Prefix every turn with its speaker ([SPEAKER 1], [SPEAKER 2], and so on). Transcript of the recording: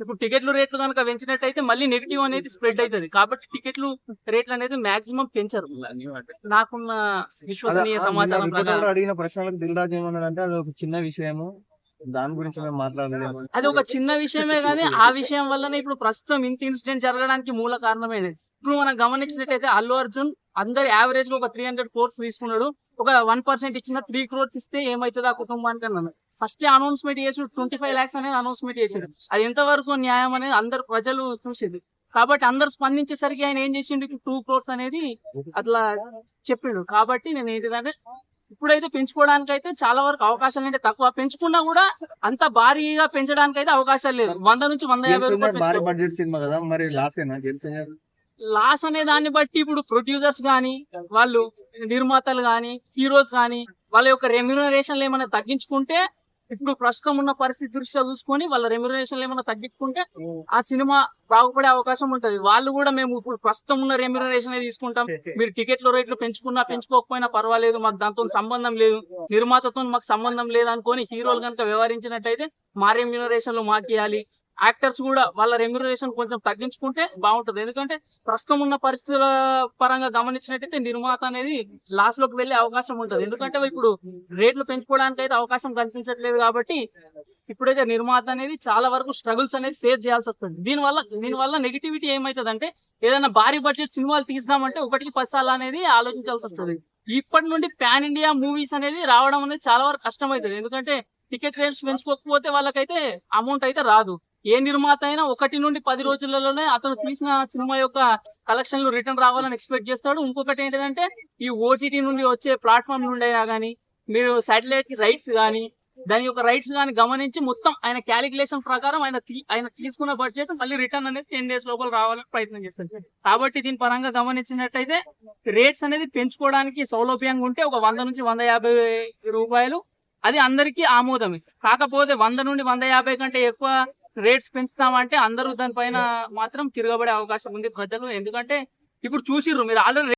[SPEAKER 1] ఇప్పుడు టికెట్లు రేట్లు కనుక పెంచినట్టయితే మళ్ళీ నెగిటివ్ అనేది స్ప్రెడ్ అవుతుంది. కాబట్టి టికెట్లు రేట్లు అనేది మాక్సిమం పెంచరు. నాకున్న విశ్వసనీయ సమాచారం
[SPEAKER 2] అడిగిన ప్రశ్నలకు దిల్ రాజు ఏమన్నాడు అంటే అది ఒక చిన్న విషయము. దాని గురించి మేము మాట్లాడలేము
[SPEAKER 1] అది ఒక చిన్న విషయమే కానీ ఆ విషయం వల్లనే ఇప్పుడు ప్రస్తుతం ఇంత ఇన్సిడెంట్ జరగడానికి మూల కారణమే ఇప్పుడు మనం గమనించినట్టయితే అల్లు అర్జున్ అందరి యావరేజ్గా ఒక త్రీ హండ్రెడ్ కోర్స్ తీసుకున్నాడు. ఒక వన్ పర్సెంట్ ఇచ్చిన త్రీ క్రోర్స్ ఇస్తే ఏమైతుంది ఆ కుటుంబానికి అన్నాను ఫస్ట్ అనౌన్స్మెంట్ చేసి ట్వంటీ ఫైవ్ లాక్స్ అనేది అనౌన్స్మెంట్ చేసింది అది ఎంతవరకు న్యాయం అనేది అందరు ప్రజలు చూసింది కాబట్టి అందరు స్పందించేసరికి ఆయన ఏం చేసిండు? టూ క్రోర్స్ అనేది అట్లా చెప్పిండు. కాబట్టి నేను ఏంటిదంటే ఇప్పుడైతే పెంచుకోవడానికి అయితే చాలా వరకు అవకాశాలు అంటే తక్కువ. పెంచుకున్నా కూడా అంత భారీగా పెంచడానికి అయితే అవకాశాలు లేదు. వంద నుంచి వంద యాభై రూపాయలు
[SPEAKER 2] లాస్
[SPEAKER 1] అనే దాన్ని బట్టి ఇప్పుడు ప్రొడ్యూసర్స్ గానీ వాళ్ళు నిర్మాతలు గానీ హీరోస్ గానీ వాళ్ళ యొక్క రెమ్యూనరేషన్ ఏమైనా తగ్గించుకుంటే ఇప్పుడు ప్రస్తుతం ఉన్న పరిస్థితి దృష్ట్యా చూసుకొని వాళ్ళ రెమ్యూనరేషన్ ఏమైనా తగ్గించుకుంటే ఆ సినిమా బాగుపడే అవకాశం ఉంటది. వాళ్ళు కూడా మేము ఇప్పుడు ప్రస్తుతం ఉన్న రెమ్యూనరేషన్ తీసుకుంటాం. మీరు టికెట్ల రేట్లు పెంచుకున్నా పెంచుకోకపోయినా పర్వాలేదు. మాకు దాంతో సంబంధం లేదు. నిర్మాతతో మాకు సంబంధం లేదు అనుకొని హీరోలు కనుక వ్యవహరించినట్టయితే మా రెమ్యూనరేషన్లో మాకు ఇవ్వాలి. యాక్టర్స్ కూడా వాళ్ళ రెమ్యురేషన్ కొంచెం తగ్గించుకుంటే బాగుంటది. ఎందుకంటే ప్రస్తుతం ఉన్న పరిస్థితుల పరంగా గమనించినట్టయితే నిర్మాత అనేది లాస్లోకి వెళ్ళే అవకాశం ఉంటుంది. ఎందుకంటే ఇప్పుడు రేట్లు పెంచుకోవడానికి అయితే అవకాశం కనిపించట్లేదు కాబట్టి ఇప్పుడైతే నిర్మాత అనేది చాలా వరకు స్ట్రగుల్స్ అనేది ఫేస్ చేయాల్సి వస్తుంది. దీనివల్ల దీనివల్ల నెగిటివిటీ ఏమైతుంది అంటే ఏదైనా భారీ బడ్జెట్ సినిమాలు తీసినామంటే ఒకటికి పది సార్లు అనేది ఆలోచించాల్సి వస్తుంది. ఇప్పటి నుండి పాన్ ఇండియా మూవీస్ అనేది రావడం అనేది చాలా వరకు కష్టం అవుతుంది ఎందుకంటే టికెట్ రేట్స్ పెంచుకోకపోతే వాళ్ళకైతే అమౌంట్ అయితే రాదు. ఏ నిర్మాత అయినా ఒకటి నుండి పది రోజులలోనే అతను తీసిన సినిమా యొక్క కలెక్షన్లు రిటర్న్ రావాలని ఎక్స్పెక్ట్ చేస్తాడు. ఇంకొకటి ఏంటంటే ఈ ఓటీటీ నుండి వచ్చే ప్లాట్ఫామ్ నుండి అయినా కానీ మీరు సాటిలైట్కి రైట్స్ కానీ దాని యొక్క రైట్స్ కానీ గమనించి మొత్తం ఆయన క్యాలిక్యులేషన్ ప్రకారం ఆయన ఆయన తీసుకున్న బడ్జెట్ మళ్ళీ రిటర్న్ అనేది టెన్ డేస్ లోపల రావాలని ప్రయత్నం చేస్తారు కాబట్టి దీని పరంగా గమనించినట్టయితే రేట్స్ అనేది పెంచుకోవడానికి సౌలభ్యంగా ఉంటే ఒక వంద నుంచి వంద యాభై రూపాయలు. అది అందరికీ ఆమోదమే. కాకపోతే వంద నుండి వంద యాభై కంటే ఎక్కువ రేట్స్ పెంచుతామంటే అందరూ దానిపైన మాత్రం తిరగబడే అవకాశం ఉంది ప్రజలు ఎందుకంటే ఇప్పుడు చూసిర్రు మీరు ఆల్రెడీ